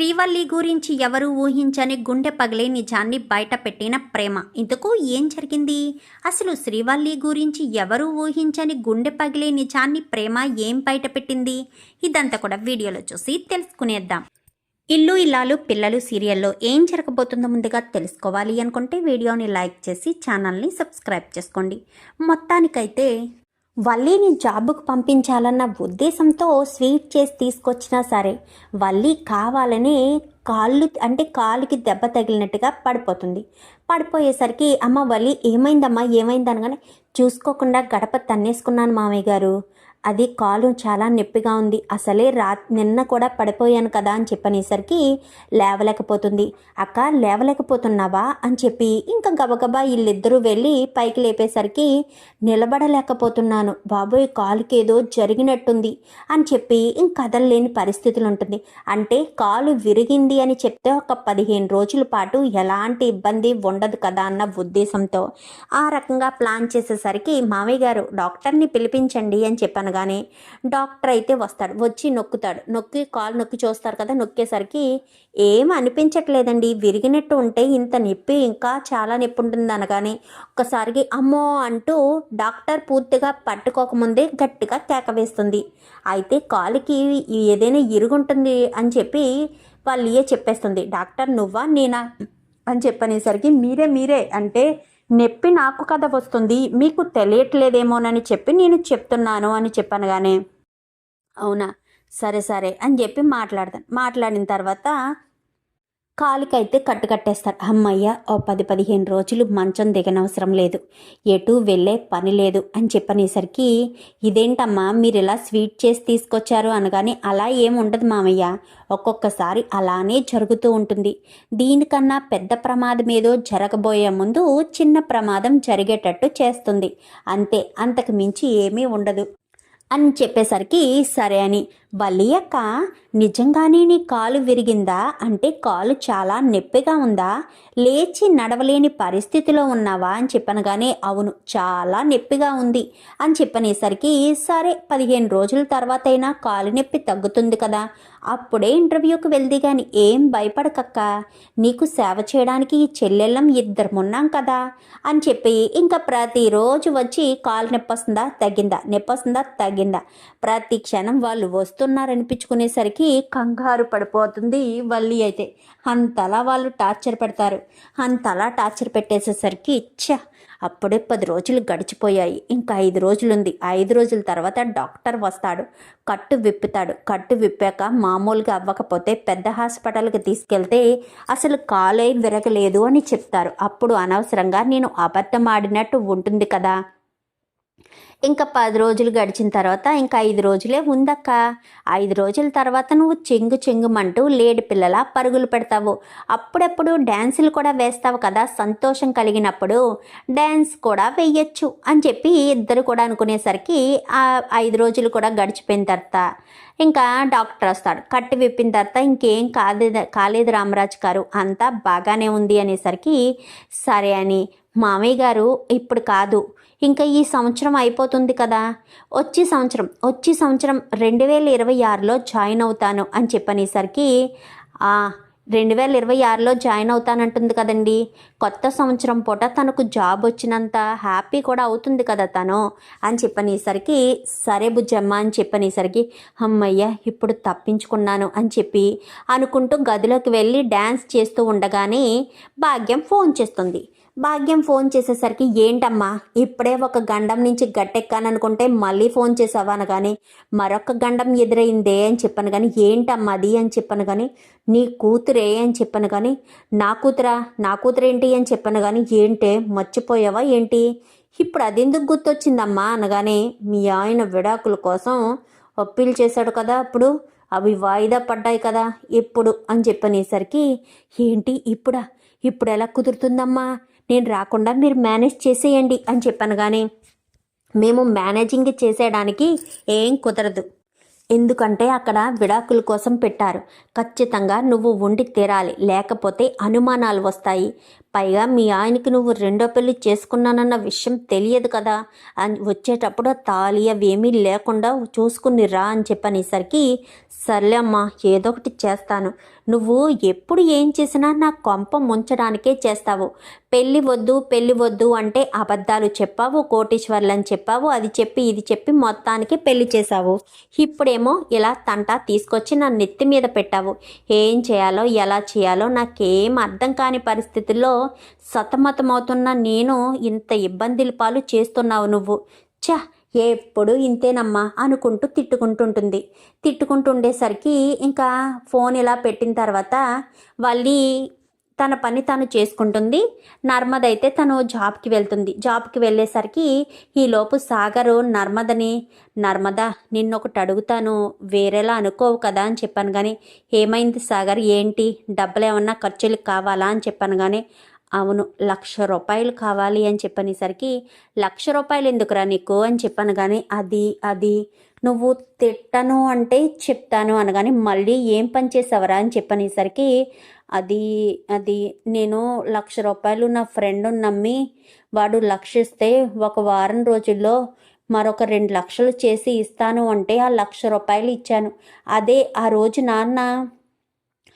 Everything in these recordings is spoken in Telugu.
శ్రీవల్లి గురించి ఎవరు ఊహించని గుండె పగిలే నిజాన్ని బయటపెట్టిన ప్రేమ. ఇందుకు ఏం జరిగింది? అసలు శ్రీవల్లి గురించి ఎవరు ఊహించని గుండె పగిలే నిజాన్ని ప్రేమ ఏం బయటపెట్టింది? ఇదంతా కూడా వీడియోలో చూసి తెలుసుకునేద్దాం. ఇల్లు ఇల్లాలు పిల్లలు సీరియల్లో ఏం జరగబోతుందో ముందుగా తెలుసుకోవాలి అనుకుంటే వీడియోని లైక్ చేసి ఛానల్ని సబ్స్క్రైబ్ చేసుకోండి. మొత్తానికైతే వల్లీని జాబుకు పంపించాలన్న ఉద్దేశంతో స్వీట్ చేసి తీసుకొచ్చినా సరే వల్లి కావాలనే కాళ్ళు అంటే కాలుకి దెబ్బ తగిలినట్టుగా పడిపోతుంది. పడిపోయేసరికి అమ్మ వల్లి ఏమైందమ్మా ఏమైంది అనగానే చూసుకోకుండా గడప తన్నేసుకున్నాను మామయ్య గారు. అది కాలు చాలా నొప్పిగా ఉంది. అసలే రా నిన్న కూడా పడిపోయాను కదా అని చెప్పనేసరికి లేవలేకపోతుంది. అక్క లేవలేకపోతున్నావా అని చెప్పి ఇంకా గబగబా వీళ్ళిద్దరూ వెళ్ళి పైకి లేపేసరికి నిలబడలేకపోతున్నాను. బాబోయ్ కాలుకి ఏదో జరిగినట్టుంది అని చెప్పి ఇంక కదలలేని పరిస్థితులు ఉంటుంది. అంటే కాలు విరిగింది అని చెప్తే ఒక పదిహేను రోజుల పాటు ఎలాంటి ఇబ్బంది ఉండదు కదా అన్న ఉద్దేశంతో ఆ రకంగా ప్లాన్ చేసేసరికి మామయ్య గారు డాక్టర్ని పిలిపించండి అని చెప్పాను కానీ డాక్టర్ అయితే వస్తాడు. వచ్చి నొక్కుతాడు. నొక్కి కాలు నొక్కి చూస్తారు కదా నొక్కేసరికి ఏం అనిపించట్లేదండి. విరిగినట్టు ఉంటే ఇంత నొప్పి ఇంకా చాలా నొప్పి ఉంటుంది అనగానే ఒక్కసారికి అమ్మో అంటూ డాక్టర్ పూర్తిగా పట్టుకోకముందే గట్టిగా కేక వేస్తుంది. అయితే కాలుకి ఏదైనా ఇరుగుంటుంది అని చెప్పి వాళ్ళు ఏ చెప్పేస్తుంది. డాక్టర్ నువ్వా నేనా? అని చెప్పనేసరికి మీరే మీరే అంటే నొప్పి నాకు కథ వస్తుంది మీకు తెలియట్లేదేమోనని చెప్పి నేను చెప్తున్నాను అని చెప్పాను కానీ అవునా? సరే సరే అని చెప్పి మాట్లాడతాను. మాట్లాడిన తర్వాత కాలికైతే కట్టు కట్టేస్తారు. అమ్మయ్య ఓ పది పదిహేను రోజులు మంచం దిగనవసరం లేదు. ఎటు వెళ్ళే పని లేదు అని చెప్పనేసరికి ఇదేంటమ్మా మీరు ఇలా స్వీట్ చేసి తీసుకొచ్చారు? అనగానే అలా ఏముండదు మామయ్య. ఒక్కొక్కసారి అలానే జరుగుతూ ఉంటుంది. దీనికన్నా పెద్ద ప్రమాదం ఏదో జరగబోయే ముందు చిన్న ప్రమాదం జరిగేటట్టు చేస్తుంది. అంతే అంతకు మించి ఏమీ ఉండదు. అని చెప్పేసరికి సరే అని వల్లియక్క నిజంగానే నీ కాలు విరిగిందా? అంటే కాలు చాలా నొప్పిగా ఉందా? లేచి నడవలేని పరిస్థితిలో ఉన్నావా? అని చెప్పనగానే అవును చాలా నొప్పిగా ఉంది అని చెప్పనేసరికి సరే పదిహేను రోజుల తర్వాత అయినా కాలు నొప్పి తగ్గుతుంది కదా. అప్పుడే ఇంటర్వ్యూకి వెళ్ది కానీ ఏం భయపడకక్క. నీకు సేవ చేయడానికి ఈ చెల్లెళ్ళం ఇద్దరమున్నాం కదా అని చెప్పి ఇంకా ప్రతిరోజు వచ్చి కాలు నొప్పి వస్తుందా తగ్గిందా? నొప్పి వస్తుందా తగ్గిందా. ప్రతి క్షణం వాళ్ళు వస్తున్నారనిపించుకునేసరికి కంగారు పడిపోతుంది వల్లి అయితే. అంతలా వాళ్ళు టార్చర్ పెడతారు. అంతలా టార్చర్ పెట్టేసేసరికి ఇచ్చా అప్పుడే పది రోజులు గడిచిపోయాయి. ఇంకా ఐదు రోజులుంది. ఐదు రోజుల తర్వాత డాక్టర్ వస్తాడు. కట్టు విప్పుతాడు. కట్టు విప్పాక మామూలుగా అవ్వకపోతే పెద్ద హాస్పిటల్కి తీసుకెళ్తే అసలు కాలే విరగలేదు అని చెప్తారు. అప్పుడు అనవసరంగా నేను అబద్ధం ఆడినట్టు ఉంటుంది కదా! ఇంకా పది రోజులు గడిచిన తర్వాత ఇంకా ఐదు రోజులే ఉందక్క. ఐదు రోజుల తర్వాత నువ్వు చెంగు చెంగుమంటూ లేడి పిల్లల పరుగులు పెడతావు. అప్పుడప్పుడు డ్యాన్సులు కూడా వేస్తావు కదా సంతోషం కలిగినప్పుడు డ్యాన్స్ కూడా వెయ్యొచ్చు అని చెప్పి ఇద్దరు కూడా అనుకునేసరికి ఆ ఐదు రోజులు కూడా గడిచిపోయిన తర్వాత ఇంకా డాక్టర్ వస్తాడు. కట్టి విప్పిన తర్వాత ఇంకేం కాలేదు కాలేదు రామరాజు గారు అంతా బాగానే ఉంది అనేసరికి సరే అని మామయ్య గారు ఇప్పుడు కాదు ఇంకా ఈ సంవత్సరం అయిపోతుంది కదా. వచ్చే సంవత్సరం వచ్చే సంవత్సరం రెండు వేల ఇరవై ఆరులో జాయిన్ అవుతాను అని చెప్పనేసరికి రెండు వేల ఇరవై ఆరులో జాయిన్ అవుతానంటుంది కదండి. కొత్త సంవత్సరం పూట తనకు జాబ్ వచ్చినంత హ్యాపీ కూడా అవుతుంది కదా తను అని చెప్పనేసరికి సరే బుజ్జమ్మ అని చెప్పనేసరికి అమ్మయ్య ఇప్పుడు తప్పించుకున్నాను అని చెప్పి అనుకుంటూ గదిలోకి వెళ్ళి డ్యాన్స్ చేస్తూ ఉండగానే భాగ్యం ఫోన్ చేస్తుంది. భాగ్యం ఫోన్ చేసేసరికి ఏంటమ్మా ఇప్పుడే ఒక గండం నుంచి గట్టెక్కాననుకుంటే మళ్ళీ ఫోన్ చేసావా? అనగాని మరొక గండం ఎదురైందే అని చెప్పాను కానీ ఏంటమ్మా అది? అని చెప్పాను కానీ నీ కూతురే అని చెప్పాను కానీ నా కూతురా నా కూతురేంటి? అని చెప్పాను కానీ ఏంటే మర్చిపోయావా ఏంటి? ఇప్పుడు అదెందుకు గుర్తొచ్చిందమ్మా? అనగానే మీ ఆయన విడాకుల కోసం అప్పీలు చేశాడు కదా అప్పుడు అవి వాయిదా పడ్డాయి కదా ఎప్పుడు అని చెప్పనేసరికి ఏంటి ఇప్పుడా? ఇప్పుడు ఎలా కుదురుతుందమ్మా? నేను రాకుండా మీరు మేనేజ్ చేసేయండి అని చెప్పాను కానీ మేము మేనేజింగ్ చేసేయడానికి ఏం కుదరదు. ఎందుకంటే అక్కడ విడాకుల కోసం పెట్టారు. ఖచ్చితంగా నువ్వు ఉండి తీరాలి. లేకపోతే అనుమానాలు వస్తాయి. పైగా మీ ఆయనకి నువ్వు రెండో పెళ్ళి చేసుకున్నానన్న విషయం తెలియదు కదా. అని వచ్చేటప్పుడు తాళి అవేమీ లేకుండా చూసుకుని రా అని చెప్పనేసరికి సర్లే అమ్మా ఏదో ఒకటి చేస్తాను. నువ్వు ఎప్పుడు ఏం చేసినా నా కొంప ముంచడానికే చేస్తావు. పెళ్ళి వద్దు పెళ్ళి వద్దు అంటే అబద్ధాలు చెప్పావు కోటీశ్వర్లని చెప్పావు అది చెప్పి ఇది చెప్పి మొత్తానికి పెళ్ళి చేశావు. ఇప్పుడేమో ఇలా తంటా తీసుకొచ్చి నా నెత్తి మీద పెట్టావు. ఏం చేయాలో ఎలా చేయాలో నాకేం అర్థం కాని పరిస్థితుల్లో సతమతమవుతున్న నేను ఇంత ఇబ్బందుల పాలు చేస్తున్నావు నువ్వు. చా ఎప్పుడు ఇంతేనమ్మా అనుకుంటూ తిట్టుకుంటుంటుంది. తిట్టుకుంటుండేసరికి ఇంకా ఫోన్ ఇలా పెట్టిన తర్వాత వాళ్ళీ తన పని తను చేసుకుంటుంది. నర్మద అయితే తను జాబ్కి వెళ్తుంది. జాబ్కి వెళ్ళేసరికి ఈలోపు సాగరు నర్మదని నర్మద నిన్నొకటి అడుగుతాను వేరేలా అనుకోవు కదా అని చెప్పాను కానీ ఏమైంది సాగర్? ఏంటి? డబ్బులు ఏమన్నా ఖర్చులకు కావాలా అని చెప్పాను కానీ అవును లక్ష రూపాయలు కావాలి అని చెప్పనేసరికి లక్ష రూపాయలు ఎందుకురా నీకు అని చెప్పాను కానీ అది అది నువ్వు తిట్టను అంటే చెప్తాను అనగానే మళ్ళీ ఏం పని చేసావరా అని చెప్పనేసరికి అది అది నేను లక్ష రూపాయలు నా ఫ్రెండ్ నమ్మి వాడు లక్షిస్తే ఒక వారం రోజుల్లో మరొక రెండు లక్షలు చేసి ఇస్తాను అంటే ఆ లక్ష రూపాయలు ఇచ్చాను. అదే ఆ రోజు నాన్న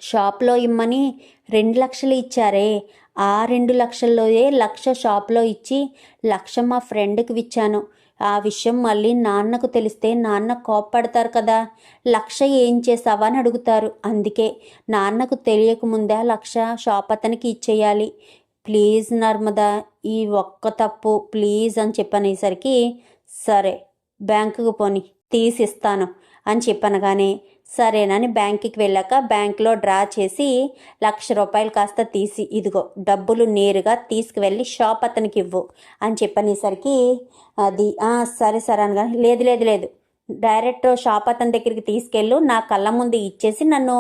షాప్లో ఇమ్మని రెండు లక్షలు ఇచ్చారే ఆ రెండు లక్షల్లోయే లక్ష షాప్లో ఇచ్చి లక్ష మా ఫ్రెండ్కి ఇచ్చాను ఆ విషయం మళ్ళీ నాన్నకు తెలిస్తే నాన్న కోప్పడతారు కదా లక్ష ఏం చేసావా అని అడుగుతారు. అందుకే నాన్నకు తెలియకముందే లక్ష షాప్ అతనికి ఇచ్చేయాలి. ప్లీజ్ నర్మదా ఈ ఒక్క తప్పు ప్లీజ్ అని చెప్పనేసరికి సరే బ్యాంకుకు పోని తీసిస్తాను అని చెప్పనగానే సరేనని బ్యాంకుకి వెళ్ళాక బ్యాంకులో డ్రా చేసి లక్ష రూపాయలు కాస్త తీసి ఇదిగో డబ్బులు నేరుగా తీసుకువెళ్ళి షాప్ అతనికి ఇవ్వు అని చెప్పనేసరికి అది సరే సరే అనగా లేదు లేదు లేదు. డైరెక్ట్ షాప్ అతని దగ్గరికి తీసుకెళ్ళు. నా కళ్ళ ముందు ఇచ్చేసి నన్ను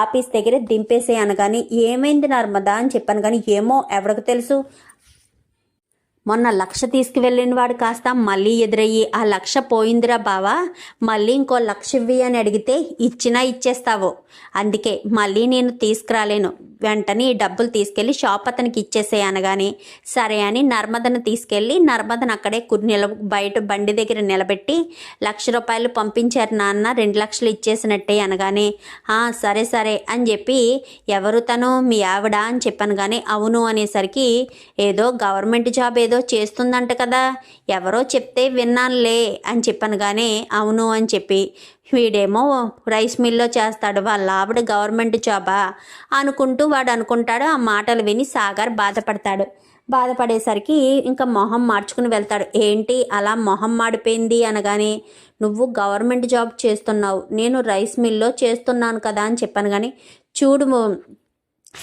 ఆఫీస్ దగ్గర దింపేసే అనగాని ఏమైంది నర్మదా అని చెప్పాను కానీ ఏమో ఎవరికి తెలుసు? మొన్న లక్ష తీసుకువెళ్ళిన వాడు కాస్త మళ్ళీ ఎదురయ్యి ఆ లక్ష పోయిందిరా బావా మళ్ళీ ఇంకో లక్ష ఇవ్వి అని అడిగితే ఇచ్చినా ఇచ్చేస్తావు. అందుకే మళ్ళీ నేను తీసుకురాలేను. వెంటనే ఈ డబ్బులు తీసుకెళ్ళి షాప్ అతనికి ఇచ్చేసే అనగానే సరే అని నర్మదను తీసుకెళ్ళి నర్మదను అక్కడే కుర్ నిల బయట బండి దగ్గర నిలబెట్టి లక్ష రూపాయలు పంపించారు నాన్న రెండు లక్షలు ఇచ్చేసినట్టే అనగానే సరే సరే అని చెప్పి ఎవరు తను మీ ఆవిడ అని చెప్పాను కానీ అవును అనేసరికి ఏదో గవర్నమెంట్ జాబ్ ఏదో చేస్తుందంట కదా ఎవరో చెప్తే విన్నానులే అని చెప్పాను కానీ అవును అని చెప్పి వీడేమో రైస్ మిల్లో చేస్తాడు వాళ్ళ ఆవిడ గవర్నమెంట్ జాబా అనుకుంటూ వాడు అనుకుంటాడు ఆ మాటలు విని సాగర్ బాధపడతాడు. బాధపడేసరికి ఇంకా మొహం మార్చుకుని వెళ్తాడు. ఏంటి? అలా మొహం మాడిపోయింది అనగానే నువ్వు గవర్నమెంట్ జాబ్ చేస్తున్నావు. నేను రైస్ మిల్లో చేస్తున్నాను కదా అని చెప్పాను కానీ చూడు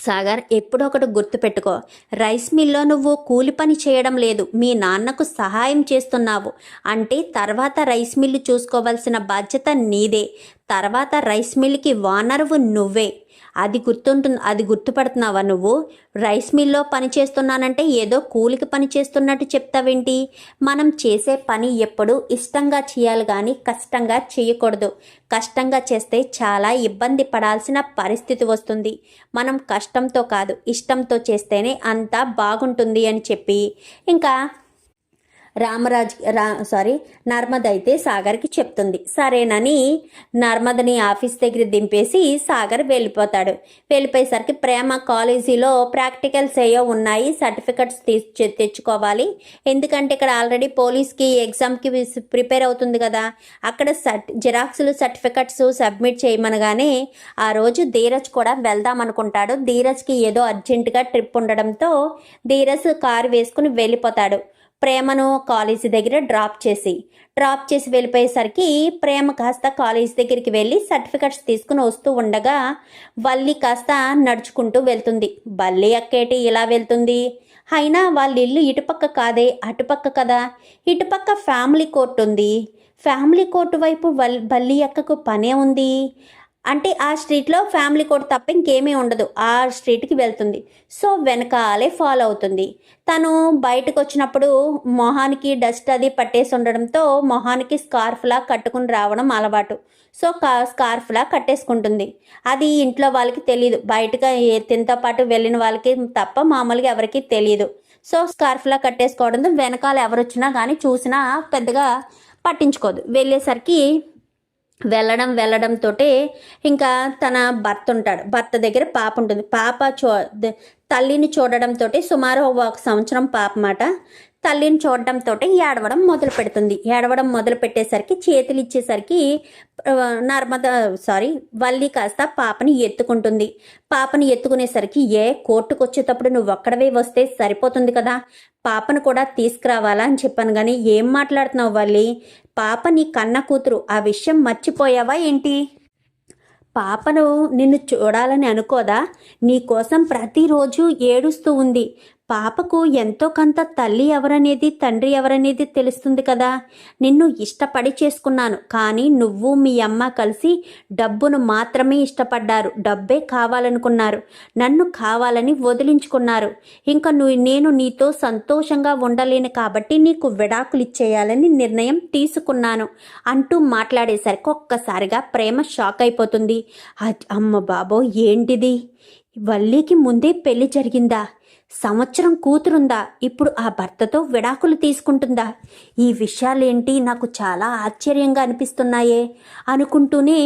సాగర్ ఎప్పుడో ఒకటి గుర్తుపెట్టుకో. రైస్ మిల్లో నువ్వు కూలి పని చేయడం లేదు. మీ నాన్నకు సహాయం చేస్తున్నావు. అంటే తర్వాత రైస్ మిల్లు చూసుకోవాల్సిన బాధ్యత నీదే. తర్వాత రైస్ మిల్కి వానరువు నువ్వే. అది గుర్తుంటుంది అది గుర్తుపడుతున్నావా నువ్వు? రైస్ మిల్లో పని చేస్తున్నానంటే ఏదో కూలికి పని చేస్తున్నట్టు చెప్తావేంటి? మనం చేసే పని ఎప్పుడు ఇష్టంగా చేయాలి కానీ కష్టంగా చేయకూడదు. కష్టంగా చేస్తే చాలా ఇబ్బంది పడాల్సిన పరిస్థితి వస్తుంది. మనం కష్టంతో కాదు ఇష్టంతో చేస్తేనే అంతా బాగుంటుంది అని చెప్పి. ఇంకా రామరాజ్ రా సారీ నర్మద అయితే సాగర్కి చెప్తుంది. సరేనని నర్మదని ఆఫీస్ దగ్గర దింపేసి సాగర్ వెళ్ళిపోతాడు. వెళ్ళిపోయేసరికి ప్రేమ కాలేజీలో ప్రాక్టికల్స్ ఏయో ఉన్నాయి సర్టిఫికెట్స్ తీసు తెచ్చుకోవాలి. ఎందుకంటే ఇక్కడ ఆల్రెడీ పోలీస్కి ఎగ్జామ్కి ప్రిపేర్ అవుతుంది కదా. అక్కడ సర్ట్ జిరాక్స్లు సర్టిఫికెట్స్ సబ్మిట్ చేయమనగానే ఆ రోజు ధీరజ్ కూడా వెళ్దాం అనుకుంటాడు ధీరజ్కి ఏదో అర్జెంటుగా ట్రిప్ ఉండడంతో ధీరజ్ కారు వేసుకుని వెళ్ళిపోతాడు. ప్రేమను కాలేజీ దగ్గర డ్రాప్ చేసి డ్రాప్ చేసి వెళ్ళిపోయేసరికి ప్రేమ కాస్త కాలేజ్ దగ్గరికి వెళ్ళి సర్టిఫికెట్స్ తీసుకుని వస్తూ ఉండగా వల్లి కాస్త నడుచుకుంటూ వెళ్తుంది. బల్లి అక్కేటి ఇలా వెళ్తుంది? అయినా వాళ్ళ ఇల్లు ఇటుపక్క కాదే అటుపక్క కదా? ఇటుపక్క ఫ్యామిలీ కోర్టు ఉంది. ఫ్యామిలీ కోర్టు వైపు వల్ బల్లి అక్కకు పనే ఉంది. అంటే ఆ స్ట్రీట్లో ఫ్యామిలీ కోడ్ తప్ప ఇంకేమీ ఉండదు. ఆ స్ట్రీట్కి వెళ్తుంది. సో వెనకాలే ఫాలో అవుతుంది. తను బయటకు వచ్చినప్పుడు మొహానికి డస్ట్ అది పట్టేసి ఉండడంతో మొహానికి స్కార్ఫ్లా కట్టుకుని రావడం అలవాటు. సో కా స్కార్ఫ్లా కట్టేసుకుంటుంది. అది ఇంట్లో వాళ్ళకి తెలియదు బయటగా తినతో పాటు వెళ్ళిన వాళ్ళకి తప్ప మామూలుగా ఎవరికి తెలియదు సో స్కార్ఫ్లా కట్టేసుకోవడంతో వెనకాల ఎవరు వచ్చినా కానీ చూసినా పెద్దగా పట్టించుకోదు. వెళ్ళేసరికి వెళ్ళడం వెళ్ళడంతో ఇంకా తన భర్త ఉంటాడు. భర్త దగ్గర పాప ఉంటుంది. పాప చూ తల్లిని చూడడంతో సుమారు ఒక సంవత్సరం పాప మాట తల్లిని చూడడంతో ఏడవడం మొదలు పెడుతుంది. ఏడవడం మొదలు పెట్టేసరికి చేతులు ఇచ్చేసరికి నర్మద సారీ వల్లి కాస్త పాపని ఎత్తుకుంటుంది. పాపని ఎత్తుకునేసరికి ఏ కోర్టుకు వచ్చేటప్పుడు నువ్వు ఒక్కడవే వస్తే సరిపోతుంది కదా. పాపను కూడా తీసుకురావాలా? అని చెప్పాను కానీ ఏం మాట్లాడుతున్నావు వల్లి? పాప నీ కన్న కూతురు. ఆ విషయం మర్చిపోయావా ఏంటి? పాపను నిన్ను చూడాలని అనుకోదా? నీకోసం ప్రతిరోజు ఏడుస్తూ ఉంది. పాపకు ఎంతో కొంత తల్లి ఎవరనేది తండ్రి ఎవరనేది తెలుస్తుంది కదా. నిన్ను ఇష్టపడి చేసుకున్నాను. కానీ నువ్వు మీ అమ్మ కలిసి డబ్బును మాత్రమే ఇష్టపడ్డారు. డబ్బే కావాలనుకున్నారు. నన్ను కావాలని వదిలించుకున్నారు. ఇంకా నువ్వు నేను నీతో సంతోషంగా ఉండలేను కాబట్టి నీకు విడాకులు ఇచ్చేయాలని నిర్ణయం తీసుకున్నాను అంటూ మాట్లాడేసరికి ఒక్కసారిగా ప్రేమ షాక్ అయిపోతుంది. అమ్మ బాబో ఏంటిది? వల్లీకి ముందే పెళ్ళి జరిగిందా? సంవత్సరం కూతురుందా? ఇప్పుడు ఆ భర్తతో విడాకులు తీసుకుంటుందా? ఈ విషయాలేంటి నాకు చాలా ఆశ్చర్యంగా అనిపిస్తున్నాయే. అనుకుంటూనే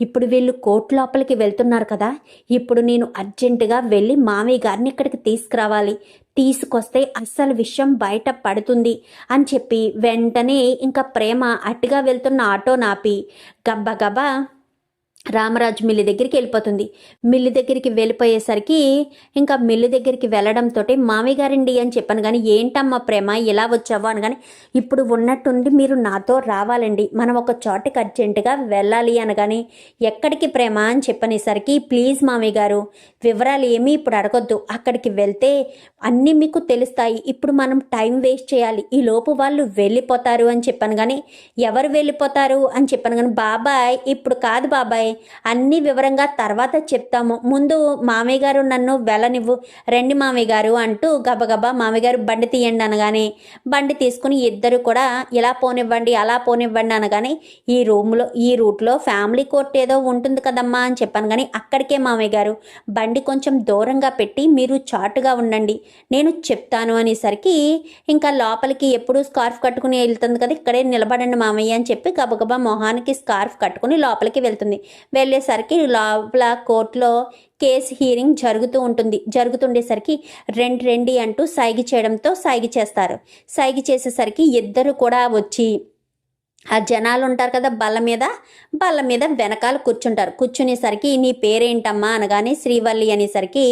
ఇప్పుడు వీళ్ళు కోర్టు లోపలికి వెళ్తున్నారు కదా. ఇప్పుడు నేను అర్జెంటుగా వెళ్ళి మామయ్య గారిని ఇక్కడికి తీసుకురావాలి. తీసుకొస్తే అస్సలు విషయం బయట పడుతుంది అని చెప్పి వెంటనే ఇంకా ప్రేమ అట్టుగా వెళ్తున్న ఆటో నాపి. గబ్బగబా రామరాజు మిల్లి దగ్గరికి వెళ్ళిపోతుంది. మిల్లి దగ్గరికి వెళ్ళిపోయేసరికి ఇంకా మిల్లి దగ్గరికి వెళ్ళడంతో మామయ్య గారండి అని చెప్పాను కానీ ఏంటమ్మా ప్రేమ ఇలా వచ్చావు? అనగానే ఇప్పుడు ఉన్నట్టుండి మీరు నాతో రావాలండి. మనం ఒక చోటకి అర్జెంటుగా వెళ్ళాలి అనగానే ఎక్కడికి ప్రేమ? అని చెప్పనేసరికి ప్లీజ్ మామయ్య గారు వివరాలు ఏమీ ఇప్పుడు అడగొద్దు. అక్కడికి వెళ్తే అన్నీ మీకు తెలుస్తాయి. ఇప్పుడు మనం టైం వేస్ట్ చేయాలి. ఈ లోపు వాళ్ళు వెళ్ళిపోతారు అని చెప్పాను కానీ ఎవరు వెళ్ళిపోతారు? అని చెప్పాను కానీ బాబాయ్ ఇప్పుడు కాదు బాబాయ్. అన్ని వివరంగా తర్వాత చెప్తాము. ముందు మామయ్య గారు నన్ను వెళ్ళనివ్వు. రండి మామయ్య గారు అంటూ గబగబా మామయ్య గారు బండి తీయండి అనగానే బండి తీసుకుని ఇద్దరు కూడా ఇలా పోనివ్వండి అలా పోనివ్వండి అనగానే ఈ రూమ్లో ఈ రూట్లో ఫ్యామిలీ కోర్ట్ ఏదో ఉంటుంది కదమ్మా అని చెప్పాను కానీ అక్కడికే మామయ్య గారు బండి కొంచెం దూరంగా పెట్టి మీరు చాటుగా ఉండండి నేను చెప్తాను అనేసరికి ఇంకా లోపలికి ఎప్పుడు స్కార్ఫ్ కట్టుకుని వెళ్తుంది కదా ఇక్కడే నిలబడండి మామయ్య అని చెప్పి గబగబా మొహానికి స్కార్ఫ్ కట్టుకుని లోపలికి వెళ్తుంది. వెళ్ళేసరికి లోపల కోర్టులో కేసు హీరింగ్ జరుగుతూ ఉంటుంది. జరుగుతుండేసరికి రెండు రెండి అంటూ సైగి చేయడంతో సైగి చేస్తారు. సైగి చేసేసరికి ఇద్దరు కూడా వచ్చి ఆ జనాలు ఉంటారు కదా బల్ల మీద బల్ల మీద వెనకాల కూర్చుంటారు. కూర్చునేసరికి నీ పేరేంటమ్మా అనగానే శ్రీవల్లి అనేసరికి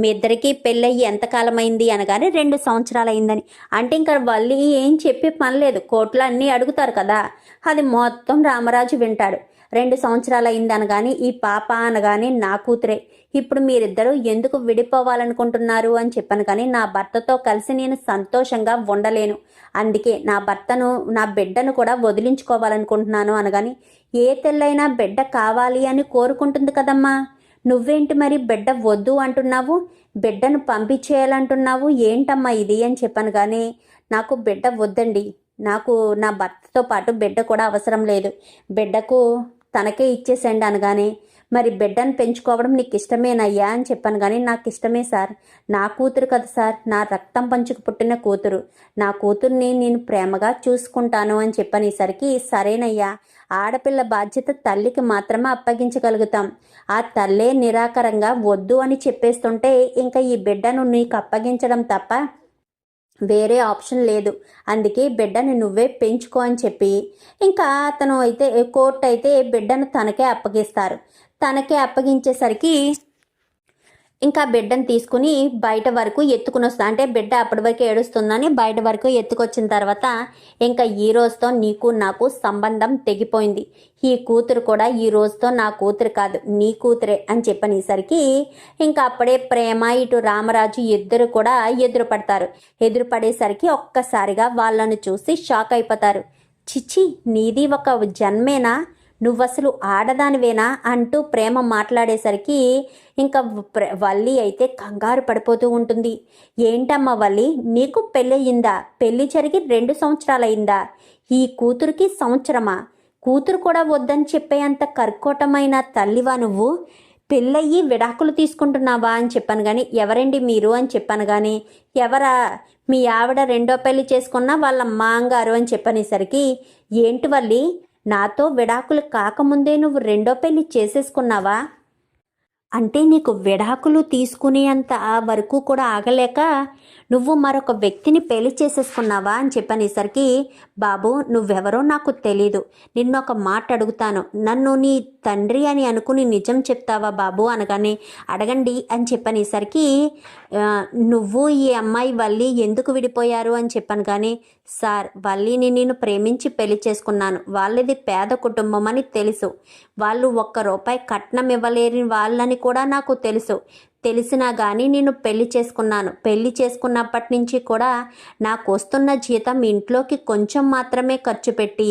మీ ఇద్దరికి పెళ్ళయ్యి ఎంతకాలం అయింది అనగానే రెండు సంవత్సరాలు అయిందని అంటే ఇంకా వల్లి ఏం చెప్పే పని లేదు. కోర్టులో అన్నీ అడుగుతారు కదా. అది మొత్తం రామరాజు వింటాడు. రెండు సంవత్సరాలు అయింది ఈ పాప అనగానే నా కూతురే. ఇప్పుడు మీరిద్దరూ ఎందుకు విడిపోవాలనుకుంటున్నారు అని చెప్పాను కానీ నా భర్తతో కలిసి నేను సంతోషంగా ఉండలేను. అందుకే నా భర్తను నా బిడ్డను కూడా వదిలించుకోవాలనుకుంటున్నాను అనగాని ఏ తెల్లైనా బిడ్డ కావాలి అని కోరుకుంటుంది కదమ్మా. నువ్వేంటి మరి బిడ్డ వద్దు అంటున్నావు? బిడ్డను పంపించేయాలంటున్నావు? ఏంటమ్మా ఇది అని చెప్పాను కానీ నాకు బిడ్డ వద్దండి. నాకు నా భర్తతో పాటు బిడ్డ కూడా అవసరం లేదు. బిడ్డకు తనకే ఇచ్చేసండి అనగానే మరి బిడ్డను పెంచుకోవడం నీకు ఇష్టమేనయ్యా అని చెప్పాను. కానీ నాకు ఇష్టమే సార్. నా కూతురు కదా సార్. నా రక్తం పంచుకు పుట్టిన కూతురు. నా కూతుర్ని నేను ప్రేమగా చూసుకుంటాను అని చెప్పనేసరికి సరేనయ్యా. ఆడపిల్ల బాధ్యత తల్లికి మాత్రమే అప్పగించగలుగుతాం. ఆ తల్లే నిరాకరంగా వద్దు అని చెప్పేస్తుంటే ఇంకా ఈ బిడ్డను నీకు అప్పగించడం తప్ప వేరే ఆప్షన్ లేదు. అందుకే బిడ్డను నువ్వే పెంచుకో అని చెప్పి ఇంకా అతను అయితే కోర్టు అయితే బిడ్డను తనకే అప్పగిస్తారు. తనకే అప్పగించేసరికి ఇంకా బిడ్డను తీసుకుని బయట వరకు ఎత్తుకుని వస్తా. అంటే బిడ్డ అప్పటి వరకు ఏడుస్తుందని బయట వరకు ఎత్తుకొచ్చిన తర్వాత ఇంకా ఈ రోజుతో నీకు నాకు సంబంధం తెగిపోయింది. ఈ కూతురు కూడా ఈ రోజుతో నా కూతురు కాదు నీ కూతురే అని చెప్పనేసరికి ఇంకా అప్పుడే ప్రేమ ఇటు రామరాజు ఇద్దరు కూడా ఎదురు పడతారు ఎదురు పడేసరికి ఒక్కసారిగా వాళ్ళను చూసి షాక్ అయిపోతారు. చిచి నీది ఒక జన్మేనా? నువ్వసలు ఆడదానివేనా అంటూ ప్రేమ మాట్లాడేసరికి ఇంకా వల్లి అయితే కంగారు పడిపోతూ ఉంటుంది. ఏంటమ్మా వల్లి నీకు పెళ్ళయిందా? పెళ్ళి జరిగి రెండు సంవత్సరాలయిందా? ఈ కూతురికి సంవత్సరమా? కూతురు కూడా వద్దని చెప్పేంత కర్కోటమైన తల్లివా నువ్వు? పెళ్ళయ్యి విడాకులు తీసుకుంటున్నావా అని చెప్పాను కానీ ఎవరండి మీరు అని చెప్పాను కానీ ఎవరా మీ ఆవిడ రెండో పెళ్ళి చేసుకున్నా వాళ్ళ మాంగారు అని చెప్పనేసరికి ఏంటి వల్లి నాతో విడాకులు కాకముందే నువ్వు రెండో పెళ్ళి చేసేసుకున్నావా? అంటే నీకు విడాకులు తీసుకునేంత వరకు కూడా ఆగలేక నువ్వు మరొక వ్యక్తిని పెళ్ళి చేసేసుకున్నావా అని చెప్పనేసరికి బాబు నువ్వెవరో నాకు తెలీదు. నిన్ను ఒక మాట అడుగుతాను. నన్ను నీ తండ్రి అని అనుకుని నిజం చెప్తావా బాబు అనగానే అడగండి అని చెప్పనేసరికి నువ్వు ఈ అమ్మాయి వల్లి ఎందుకు విడిపోయారు? అని చెప్పాను కానీ సార్ వల్లిని నేను ప్రేమించి పెళ్ళి చేసుకున్నాను. వాళ్ళది పేద కుటుంబం అని తెలుసు. వాళ్ళు ఒక్క రూపాయి కట్నం ఇవ్వలేని వాళ్ళని కూడా నాకు తెలుసు. తెలిసినా కానీ నేను పెళ్ళి చేసుకున్నాను. పెళ్ళి చేసుకున్నప్పటి నుంచి కూడా నాకు వస్తున్న జీతం ఇంట్లోకి కొంచెం మాత్రమే ఖర్చు పెట్టి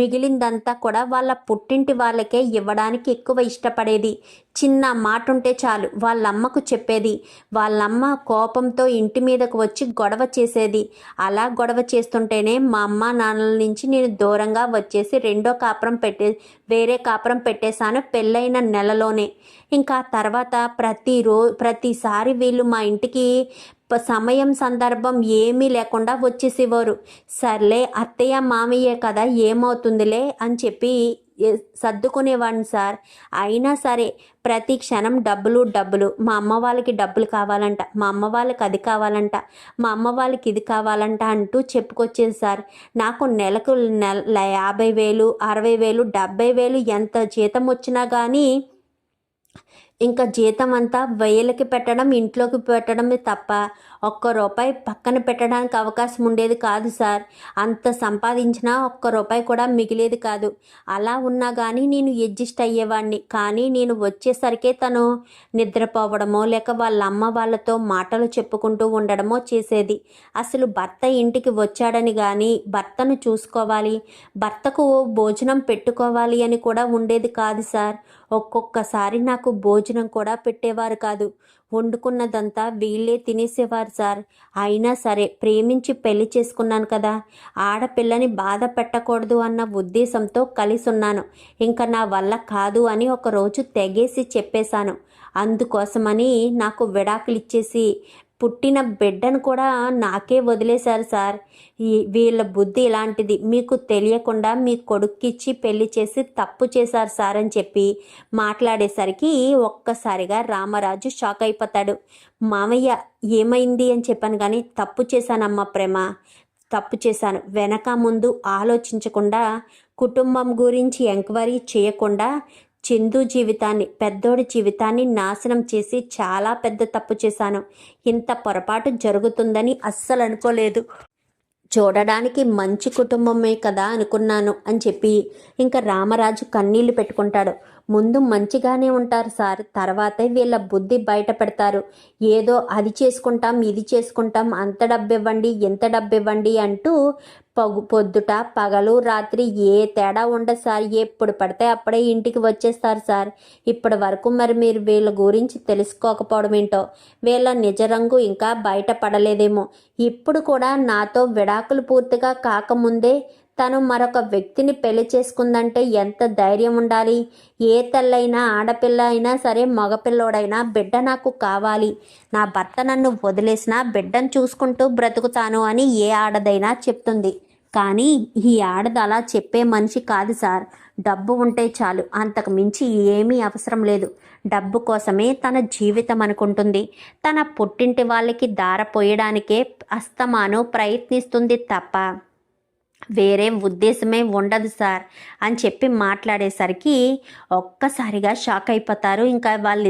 మిగిలిందంతా కూడా వాళ్ళ పుట్టింటి వాళ్ళకే ఇవ్వడానికి ఎక్కువ ఇష్టపడేది. చిన్న మాట ఉంటే చాలు వాళ్ళమ్మకు చెప్పేది. వాళ్ళమ్మ కోపంతో ఇంటి మీదకు వచ్చి గొడవ చేసేది. అలా గొడవ చేస్తుంటేనే మా అమ్మ నాన్నల నుంచి నేను దూరంగా వచ్చేసి రెండో కాపురం పెట్టే వేరే కాపురం పెట్టేశాను పెళ్ళైన నెలలోనే. ఇంకా తర్వాత ప్రతిరో ప్రతిసారి వీళ్ళు మా ఇంటికి సమయం సందర్భం ఏమీ లేకుండా వచ్చేసేవారు. సర్లే అత్తయ్య మామయ్యే కదా ఏమవుతుందిలే అని చెప్పి సర్దుకునేవాడిని సార్. అయినా సరే ప్రతి క్షణం డబ్బులు డబ్బులు. మా అమ్మ వాళ్ళకి డబ్బులు కావాలంట మా అమ్మ వాళ్ళకి అది కావాలంట మా అమ్మ వాళ్ళకి ఇది కావాలంట అంటూ చెప్పుకొచ్చేది సార్. నాకు నెలకు నెల యాభై వేలు అరవై వేలు డెబ్బై వేలు ఎంత జీతం వచ్చినా కానీ ఇంకా జీతం అంతా వేలకి పెట్టడం ఇంట్లోకి పెట్టడమే తప్ప ఒక్క రూపాయి పక్కన పెట్టడానికి అవకాశం ఉండేది కాదు సార్. అంత సంపాదించినా ఒక్క రూపాయి కూడా మిగిలేది కాదు. అలా ఉన్నా కానీ నేను అడ్జస్ట్ అయ్యేవాడిని. కానీ నేను వచ్చేసరికే తను నిద్రపోవడమో లేక వాళ్ళ అమ్మ వాళ్ళతో మాటలు చెప్పుకుంటూ ఉండడమో చేసేది. అసలు భర్త ఇంటికి వచ్చాడని కానీ భర్తను చూసుకోవాలి భర్తకు భోజనం పెట్టుకోవాలి అని కూడా ఉండేది కాదు సార్. ఒక్కొక్కసారి నాకు భోజనం కూడా పెట్టేవారు కాదు. వండుకున్నదంతా వీళ్ళే తినేసేవారు సార్. అయినా సరే ప్రేమించి పెళ్ళి చేసుకున్నాను కదా. ఆడపిల్లని బాధ పెట్టకూడదు అన్న ఉద్దేశంతో కలిసి ఉన్నాను ఇంకా నా వల్ల కాదు అని ఒకరోజు తెగేసి చెప్పేశాను. అందుకోసమని నాకు విడాకులు ఇచ్చేసి పుట్టిన బిడ్డను కూడా నాకే వదిలేశారు సార్. వీళ్ళ బుద్ధి ఇలాంటిది. మీకు తెలియకుండా మీ కొడుక్కిచ్చి పెళ్ళి చేసి తప్పు చేశారు సార్ అని చెప్పి మాట్లాడేసరికి ఒక్కసారిగా రామరాజు షాక్ అయిపోతాడు. మామయ్య ఏమైంది? అని చెప్పాను కానీ తప్పు చేశానమ్మా ప్రేమ. తప్పు చేశాను. వెనక ముందు ఆలోచించకుండా కుటుంబం గురించి ఎంక్వైరీ చేయకుండా చందు జీవితాన్ని పెద్దోడి జీవితాన్ని నాశనం చేసి చాలా పెద్ద తప్పు చేశాను. ఇంత పొరపాటు జరుగుతుందని అస్సలు అనుకోలేదు. చూడడానికి మంచి కుటుంబమే కదా అనుకున్నాను అని చెప్పి ఇంకా రామరాజు కన్నీళ్ళు పెట్టుకుంటాడు. ముందు మంచిగానే ఉంటారు సార్ తర్వాతే వీళ్ళ బుద్ధి బయట పెడతారు ఏదో అది చేసుకుంటాం ఇది చేసుకుంటాం అంత డబ్బు ఇవ్వండి ఎంత డబ్బు ఇవ్వండి అంటూ పగు పొద్దుట పగలు రాత్రి ఏ తేడా ఉండదు సార్ ఎప్పుడు పడితే అప్పుడే ఇంటికి వచ్చేస్తారు సార్. ఇప్పటి వరకు మరి మీరు వీళ్ళ గురించి తెలుసుకోకపోవడం ఏంటో వీళ్ళ నిజరంగు ఇంకా బయటపడలేదేమో ఇప్పుడు కూడా నాతో విడాకులు పూర్తిగా కాకముందే తను మరొక వ్యక్తిని పెళ్ళి చేసుకుందంటే ఎంత ధైర్యం ఉండాలి? ఏ తల్లైనా ఆడపిల్ల అయినా సరే మగపిల్లోడైనా బిడ్డ నాకు కావాలి. నా భర్త నన్ను వదిలేసినా బిడ్డను చూసుకుంటూ బ్రతుకుతాను అని ఏ ఆడదైనా చెప్తుంది. కానీ ఈ ఆడది అలా చెప్పే మనిషి కాదు సార్. డబ్బు ఉంటే చాలు. అంతకు మించి ఏమీ అవసరం లేదు. డబ్బు కోసమే తన జీవితం అనుకుంటుంది. తన పుట్టింటి వాళ్ళకి దార పోయడానికే అస్తమాను ప్రయత్నిస్తుంది తప్ప వేరే ఉద్దేశమే ఉండదు సార్ అని చెప్పి మాట్లాడేసరికి ఒక్కసారిగా షాక్ అయిపోతారు. ఇంకా వాళ్ళ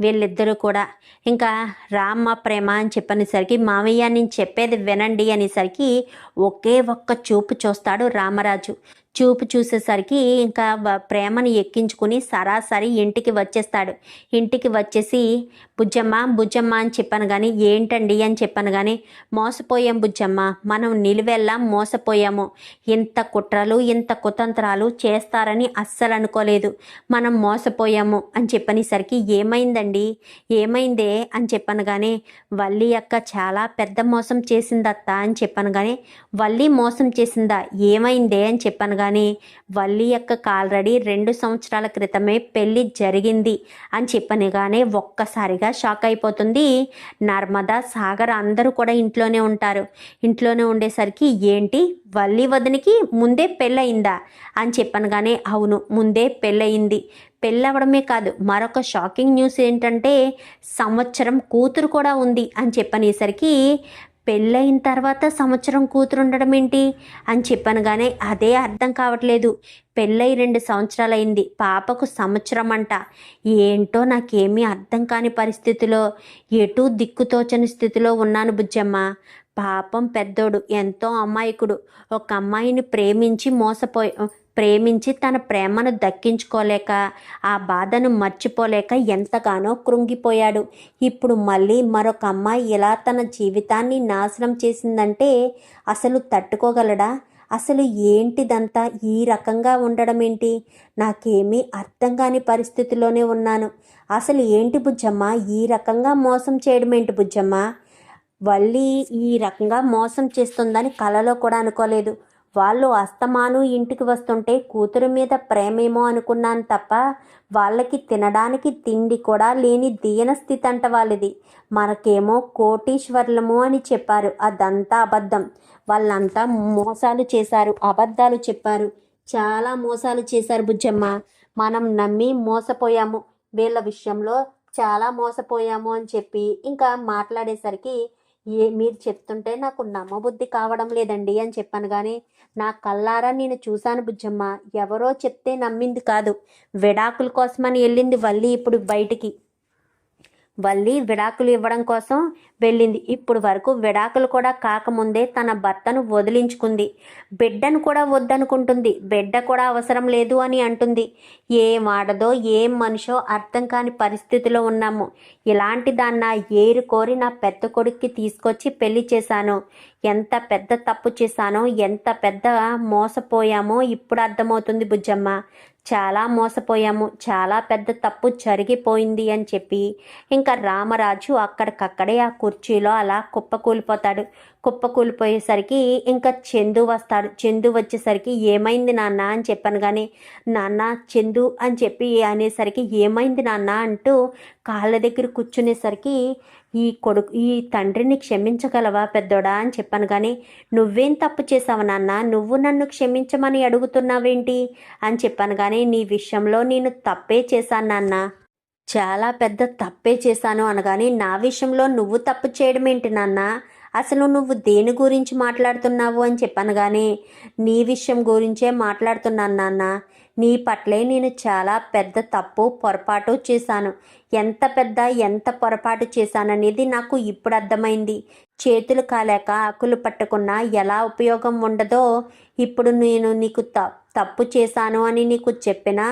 వీళ్ళిద్దరూ కూడా ఇంకా రామ్మ ప్రేమ అని చెప్పనేసరికి మామయ్య నేను చెప్పేది వినండి అనేసరికి ఒకే ఒక్క చూపు చూస్తాడు రామరాజు. చూపు చూసేసరికి ఇంకా ప్రేమను ఎక్కించుకుని సరాసరి ఇంటికి వచ్చేస్తాడు. ఇంటికి వచ్చేసి బుజ్జమ్మ బుజ్జమ్మ అని చెప్పాను కానీ ఏంటండి అని చెప్పాను కానీ మోసపోయాం బుజ్జమ్మ. మనం నిలువెల్లా మోసపోయాము. ఇంత కుట్రలు ఇంత కుతంత్రాలు చేస్తారని అస్సలు అనుకోలేదు. మనం మోసపోయాము అని చెప్పనేసరికి ఏమైందండి? ఏమైందే? అని చెప్పాను కానీ వల్లి అక్క చాలా పెద్ద మోసం చేసిందత్త అని చెప్పాను కానీ వల్లి మోసం చేసిందా? ఏమైందే? అని చెప్పాను కానీ వల్లి యొక్క ఆల్రెడీ రెండు సంవత్సరాల క్రితమే పెళ్ళి జరిగింది అని చెప్పని కానీ ఒక్కసారిగా షాక్ అయిపోతుంది. నర్మదా సాగర్ అందరూ కూడా ఇంట్లోనే ఉంటారు. ఇంట్లోనే ఉండేసరికి ఏంటి? వల్లి వదినికి ముందే పెళ్ళయిందా? అని చెప్పనగానే అవును ముందే పెళ్ళయింది. పెళ్ళవడమే కాదు మరొక షాకింగ్ న్యూస్ ఏంటంటే సంవత్సరం కూతురు కూడా ఉంది అని చెప్పనేసరికి పెళ్ళయిన తర్వాత సంవత్సరం కూతురు ఉండడం ఏంటి? అని చెప్పాను కానీ అదే అర్థం కావట్లేదు. పెళ్ళై రెండు సంవత్సరాలైంది పాపకు సంవత్సరం అంట ఏంటో నాకేమీ అర్థం కాని పరిస్థితిలో ఎటూ దిక్కుతోచని స్థితిలో ఉన్నాను బుజ్జమ్మ. పాపం పెద్దోడు ఎంతో అమాయకుడు. ఒక అమ్మాయిని ప్రేమించి మోసపోయి ప్రేమించి తన ప్రేమను దక్కించుకోలేక ఆ బాధను మర్చిపోలేక ఎంతగానో కృంగిపోయాడు. ఇప్పుడు మళ్ళీ మరొక అమ్మాయి ఇలా తన జీవితాన్ని నాశనం చేసిందంటే అసలు తట్టుకోగలడా? అసలు ఏంటిదంతా ఈ రకంగా ఉండడం ఏంటి నాకేమీ అర్థం కాని పరిస్థితిలోనే ఉన్నాను. అసలు ఏంటి బుజ్జమ్మ? ఈ రకంగా మోసం చేయడం ఏంటి బుజ్జమ్మ? వల్లి ఈ రకంగా మోసం చేస్తుందని కలలో కూడా అనుకోలేదు. వాళ్ళు అస్తమాను ఇంటికి వస్తుంటే కూతురు మీద ప్రేమేమో అనుకున్నాను తప్ప వాళ్ళకి తినడానికి తిండి కూడా లేని దీన స్థితి అంట వాళ్ళది. మనకేమో కోటీశ్వర్లము అని చెప్పారు. అదంతా అబద్ధం. వాళ్ళంతా మోసాలు చేశారు. అబద్ధాలు చెప్పారు. చాలా మోసాలు చేశారు బుజ్జమ్మ. మనం నమ్మి మోసపోయాము. వీళ్ళ విషయంలో చాలా మోసపోయాము అని చెప్పి ఇంకా మాట్లాడేసరికి ఏ మీరు చెప్తుంటే నాకు నమ్మబుద్ధి కావడం లేదండి అని చెప్పాను. కానీ నా కల్లారా నేను చూశాను బుజ్జమ్మ. ఎవరో చెప్తే నమ్మింది కాదు. విడాకుల కోసమని వెళ్ళింది వల్లి ఇప్పుడు బయటికి. వల్లి విడాకులు ఇవ్వడం కోసం వెళ్ళింది. ఇప్పుడు వరకు విడాకులు కూడా కాకముందే తన భర్తను వదిలించుకుంది. బిడ్డను కూడా వద్దనుకుంటుంది. బిడ్డ కూడా అవసరం లేదు అని అంటుంది. ఏం ఆడదో ఏం మనిషో అర్థం కాని పరిస్థితిలో ఉన్నాము. ఇలాంటి దాన్న ఏరు కోరి నా పెద్ద కొడుక్కి తీసుకొచ్చి పెళ్ళి చేశాను. ఎంత పెద్ద తప్పు చేశానో ఎంత పెద్ద మోసపోయామో ఇప్పుడు అర్థమవుతుంది బుజ్జమ్మ. చాలా మోసపోయాము చాలా పెద్ద తప్పు జరిగిపోయింది అని చెప్పి. ఇంకా రామరాజు అక్కడికక్కడే ఆ కుర్చీలో అలా కుప్పకూలిపోతాడు. కుప్పకూలిపోయేసరికి ఇంకా చందు వస్తాడు. చందు వచ్చేసరికి ఏమైంది నాన్న అని చెప్పాను కానీ నాన్న చందు అని చెప్పి అనేసరికి ఏమైంది నాన్న అంటూ కాళ్ళ దగ్గర కూర్చునేసరికి ఈ కొడుకు ఈ తండ్రిని క్షమించగలవా పెద్దోడా అని చెప్పాను కానీ నువ్వేం తప్పు చేసావు నాన్న? నువ్వు నన్ను క్షమించమని అడుగుతున్నావేంటి అని చెప్పాను కానీ నీ విషయంలో నేను తప్పే చేశాను నాన్న. చాలా పెద్ద తప్పే చేశాను అనగానే నా విషయంలో నువ్వు తప్పు చేయడం ఏంటి నాన్న? అసలు నువ్వు దేని గురించి మాట్లాడుతున్నావు అని చెప్పాను కానీ నీ విషయం గురించే మాట్లాడుతున్నాను నాన్న. నీ పట్లే నేను చాలా పెద్ద తప్పు పొరపాటు చేశాను. ఎంత పెద్ద ఎంత పొరపాటు చేశాననేది నాకు ఇప్పుడు అర్థమైంది. చేతులు కాలేక ఆకులు పట్టుకున్నా ఎలా ఉపయోగం ఉండదో ఇప్పుడు నేను నీకు తప్పు చేశాను అని నీకు చెప్పినా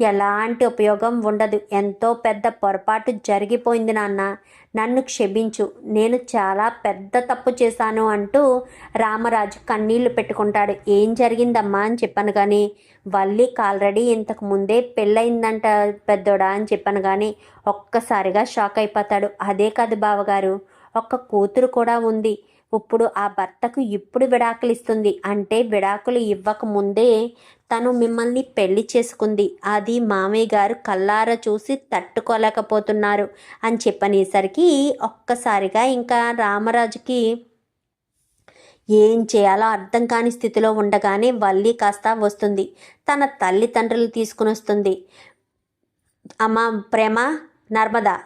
ఎలాంటి ఉపయోగం ఉండదు. ఎంతో పెద్ద పొరపాటు జరిగిపోయింది నాన్న. నన్ను క్షమించు. నేను చాలా పెద్ద తప్పు చేశాను అంటూ రామరాజు కన్నీళ్ళు పెట్టుకుంటాడు. ఏం జరిగిందమ్మా అని చెప్పాను కానీ వల్లికి ఆల్రెడీ ఇంతకు ముందే పెళ్ళయిందంట పెద్దోడా అని చెప్పాను కానీ ఒక్కసారిగా షాక్ అయిపోతాడు. అదే కాదు బావగారు ఒక్క కూతురు కూడా ఉంది. ఇప్పుడు ఆ భర్తకు ఇప్పుడు విడాకులు ఇస్తుంది అంటే విడాకులు ఇవ్వక ముందే తను మిమ్మల్ని పెళ్ళి చేసుకుంది. అది మామయ్య గారు కల్లార చూసి తట్టుకోలేకపోతున్నారు అని చెప్పనేసరికి ఒక్కసారిగా ఇంకా రామరాజుకి ఏం చేయాలో అర్థం కాని స్థితిలో ఉండగానే వల్లి కాస్త వస్తుంది. తన తల్లిదండ్రులు తీసుకుని వస్తుంది అమ్మ ప్రేమ నర్మదా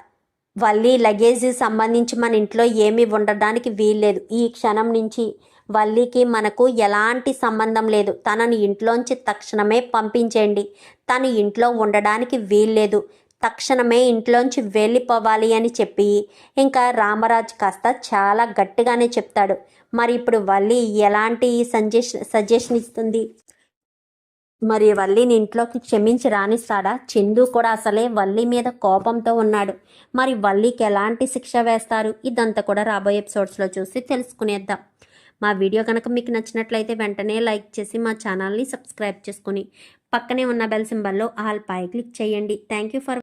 వల్లి లగేజ్ సంబంధించి మన ఇంట్లో ఏమీ ఉండడానికి వీల్లేదు. ఈ క్షణం నుంచి వల్లికి మనకు ఎలాంటి సంబంధం లేదు. తనని ఇంట్లోంచి తక్షణమే పంపించేయండి. తను ఇంట్లో ఉండడానికి వీల్లేదు. తక్షణమే ఇంట్లోంచి వెళ్ళిపోవాలి అని చెప్పి ఇంకా రామరాజు కాస్త చాలా గట్టిగానే చెప్తాడు. మరి ఇప్పుడు వల్లి ఎలాంటి సజెషన్ సజెషన్ ఇస్తుంది? మరి వల్లిని ఇంట్లోకి క్షమించి రానిస్తాడా? చందు కూడా అసలే వల్లి మీద కోపంతో ఉన్నాడు. మరి వల్లికి ఎలాంటి శిక్ష వేస్తారు? ఇదంతా కూడా రాబోయే ఎపిసోడ్స్లో చూసి తెలుసుకునేద్దాం. మా వీడియో కనుక మీకు నచ్చినట్లయితే వెంటనే లైక్ చేసి మా ఛానల్ని సబ్స్క్రైబ్ చేసుకుని పక్కనే ఉన్న బెల్ సింబల్లో ఆల్ పై క్లిక్ చేయండి. Thank you for